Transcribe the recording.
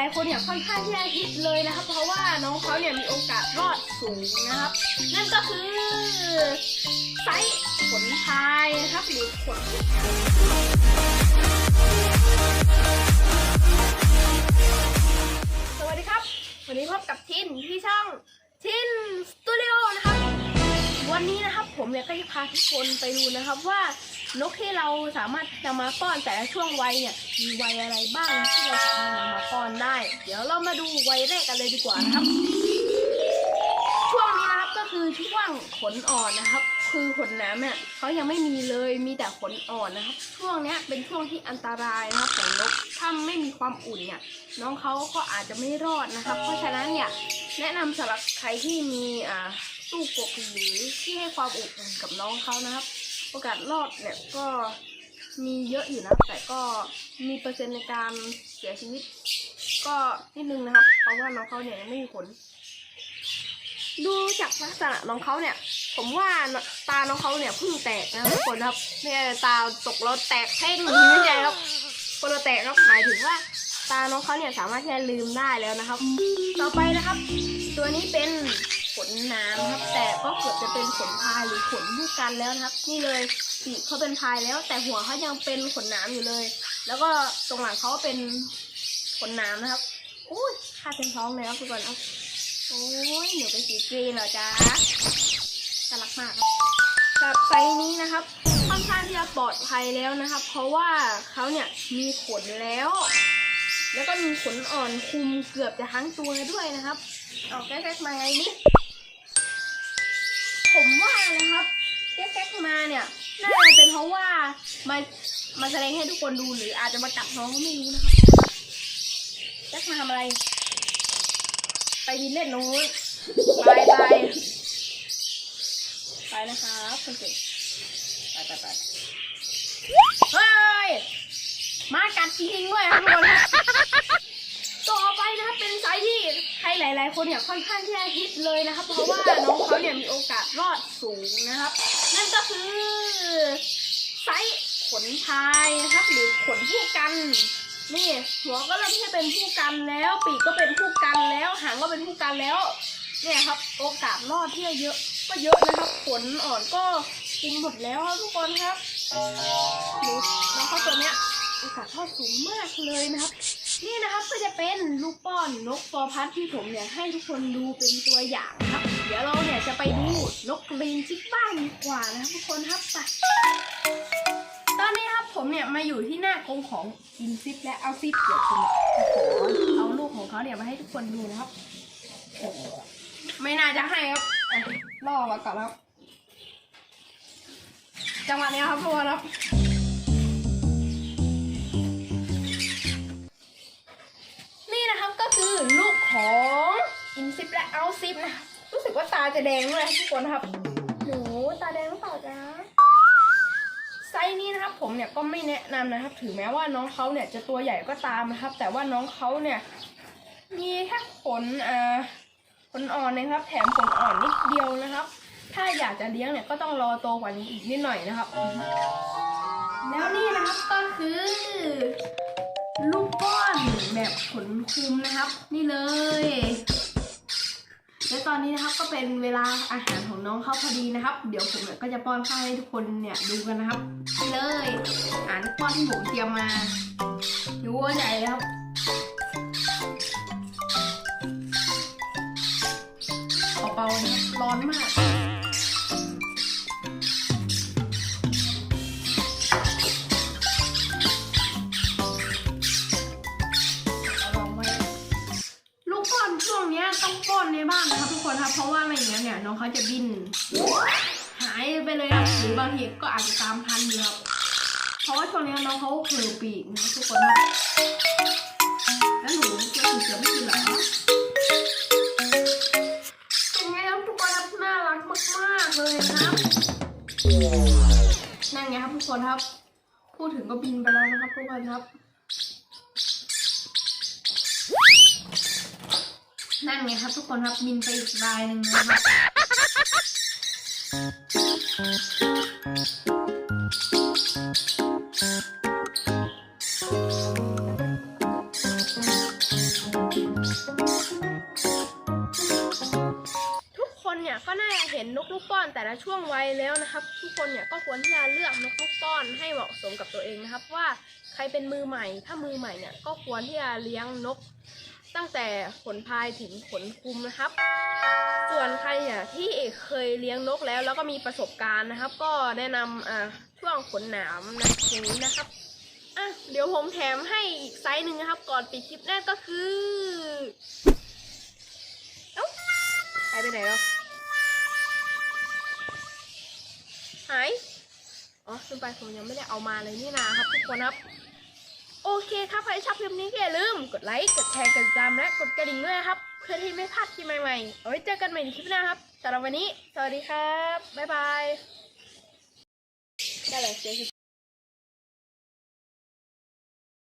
ลายๆคนเนี่ยค่อนข้างที่จะฮิตเลยนะครับ เพราะว่าน้องเขาเนี่ยมีโอกาสรอดสูงนะครับ นั่นก็คือไซส์ขนพายนะครับหรือขนสวัสดีครับ วันนี้พบกับทินที่ช่องทิน เนี่ยก็จะพาทุกคนไปดูนะครับ ว่านกที่เราสามารถนำมาป้อนแต่ละช่วงวัยเนี่ยมีวัยอะไรบ้างที่เราสามารถนำมาป้อนได้ เดี๋ยวเรามาดูวัยแรกกันเลยดีกว่านะครับ ช่วงนี้นะครับก็คือช่วงขนอ่อนนะครับ คือขนน้ำเนี่ยเขายังไม่มีเลยมีแต่ขนอ่อนนะครับ ช่วงเนี้ยเป็นช่วงที่อันตรายนะครับของนกถ้าไม่มีความอุ่นเนี่ยน้องเขาก็อาจจะไม่รอดนะครับ เพราะฉะนั้นเนี่ยแนะนำสำหรับใครที่มีอ่า ตู้กบหรือที่ให้ความอบอุ่นกับน้องเขานะครับ โอกาสรอดเนี่ยก็มีเยอะอยู่นะแต่ก็มีเปอร์เซ็นต์ในการเสียชีวิต ก็นิดนึงนะครับ เพราะว่าน้องเขาเนี่ยยังไม่มีขนดูจากลักษณะน้องเขาเนี่ย ผมว่าตาน้องเขาเนี่ยเพิ่งแตกนะทุกคนครับไม่ใช่ตาตกแล้วแตกเพ่งไม่ใช่ครับคนละแตกครับหมายถึงว่า ตาน้องเขาเนี่ยสามารถที่จะลืมได้แล้วนะครับ ต่อไปนะครับ ตัวนี้เป็น ขนน้ำครับ แต่ก็เกือบจะเป็นขนพายหรือขนผู้กันแล้วนะครับ นี่เลยปีกเขาเป็นพายแล้ว แต่หัวเขายังเป็นขนน้ำอยู่เลย แล้วก็ตรงหลังเขาเป็นขนน้ำนะครับอุ้ยค่าเป็นท้องเลยครับทุกคนครับโอ้ยหนูเป็นสีกรีนเหรอจ๊ะน่ารักมากครับกับไซนี้นะครับค่อนข้างที่จะปลอดภัยแล้วนะครับ เพราะว่าเขาเนี่ยมีขนแล้ว แล้วก็มีขนอ่อนคุมเกือบจะทั้งตัวด้วยนะครับเอาแก๊กมาไงนี่ นะครับแก๊กมาเนี่ยน่าจะเป็นเพราะว่ามามาแสดงให้ทุกคนดูหรืออาจจะมากัดน้องก็ไม่รู้นะครับแก๊กมาทำอะไร ไปดินเล่นนู้นไปไปไปนะครับคนเก่งไปไปไปเฮ้ยมากัดจริงด้วยครับทุกคน นะครับเป็นไซส์ที่ใครหลาย ๆ คนเนี่ยค่อนข้างที่จะฮิตเลยนะครับ เพราะว่าน้องเขาเนี่ยมีโอกาสรอดสูงนะครับ นั่นก็คือไซส์ขนพายนะครับ หรือขนผู้กันนี่หัวก็เริ่มที่จะเป็นผู้กันแล้ว ปีกก็เป็นผู้กันแล้วหางก็เป็นผู้กันแล้ว เนี่ยครับ โอกาสรอดที่จะเยอะ ก็เยอะนะครับขนอ่อนก็คุมหมดแล้วครับทุกคนครับดูน้องเขาตัวเนี้ยโอกาสรอดสูงมากเลยนะครับ นี่นะครับก็จะเป็นลูกป้อนนกฟอพัดที่ผมเนี่ยให้ทุกคนดูเป็นตัวอย่างครับ เดี๋ยวเราเนี่ยจะไปดูนกกรีนชิกบ้างดีกว่านะครับทุกคนครับไปตอนนี้ครับผมเนี่ยมาอยู่ที่หน้ากรงของอินซิปและเอาซิปเดี๋ยวผมจะขอเอาลูกของเขาเนี่ยมาให้ทุกคนดูนะครับ ไม่น่าจะให้ครับล่อมาก่อนครับ จังหวะนี้ครับทุกคนครับ ครับก็คือลูกของอินซิปและเอาซิปนะ รู้สึกว่าตาจะแดงเลยทุกคนครับหนูตาแดงหรือเปล่าจ๊ะไซส์นี้นะครับผมเนี่ยก็ไม่แนะนำนะครับถึงแม้ว่าน้องเขาเนี่ยจะตัวใหญ่ก็ตามนะครับ แต่ว่าน้องเขาเนี่ยมีแค่ขนอ่าขนอ่อนนะครับ แถมขนอ่อนนิดเดียวนะครับ ถ้าอยากจะเลี้ยงเนี่ยก็ต้องรอโตกว่านี้อีกนิดหน่อยนะครับ แล้วนี่นะครับก็คือลูกป้อน แบบขนคุมนะครับ นี่เลย และตอนนี้นะครับก็เป็นเวลาอาหารของน้องเขาพอดีนะครับ เดี๋ยวผมเนี่ยก็จะป้อนข้าวให้ทุกคนเนี่ยดูกันนะครับนี่เลยอาหารป้อนที่ผมเตรียมมาดูว่าใหญ่เลยครับ กป้อนช่วงเนี้ยต้องป้อนในบ้านนะครับทุกคนครับ เพราะว่าไม่อย่างนั้นเนี่ยน้องเขาจะบิน หายไปเลยหรือบางทีก็อาจจะตามทันอยู่ครับเพราะว่าช่วงนี้น้องเขาเผลอปีกนะทุกคนครับแล้วหนูจะถือเสือไม่กินเหรอเป็นไงครับทุกคนครับน่ารักมากๆเลยนะครับนั่นไงครับทุกคนครับ พูดถึงก็บินไปแล้วนะครับทุกคนครับ นั่นไงครับทุกคนครับบินไปอีกรายหนึ่งเนะครับทุกคนเนี่ยก็น่าจะเห็นนกลูกป้อนแต่ละช่วงวัยแล้วนะครับ ทุกคนเนี่ยก็ควรที่จะเลือกนกลูกป้อนให้เหมาะสมกับตัวเองนะครับว่า ใครเป็นมือใหม่ ถ้ามือใหม่เนี่ยก็ควรที่จะเลี้ยงนก ตั้งแต่ขนพายถึงขนคุมนะครับ ส่วนใครเนี่ยที่เคยเลี้ยงนกแล้ว แล้วก็มีประสบการณ์นะครับ ก็แนะนำอ่าช่วงขนหนามนะอย่างนี้นะครับอะเดี๋ยวผมแถมให้อีกไซส์หนึ่งนะครับ ก่อนปิดคลิปนั่นก็คือเอ้าหายไปไหนแล้วหาย อ๋อลืมไปผมยังไม่ได้เอามาเลยนี่นาครับทุกคนครับ โอเคครับ ใครชอบคลิปนี้ก็อย่าลืมกดไลค์ กดแชร์ กดติดตาม และกดกระดิ่งด้วยครับ เพื่อที่ไม่พลาดคลิปใหม่ๆ เอาไว้เจอกันใหม่ในคลิปหน้าครับสำหรับวันนี้ สวัสดีครับ บ๊ายบายได้เลยเจอ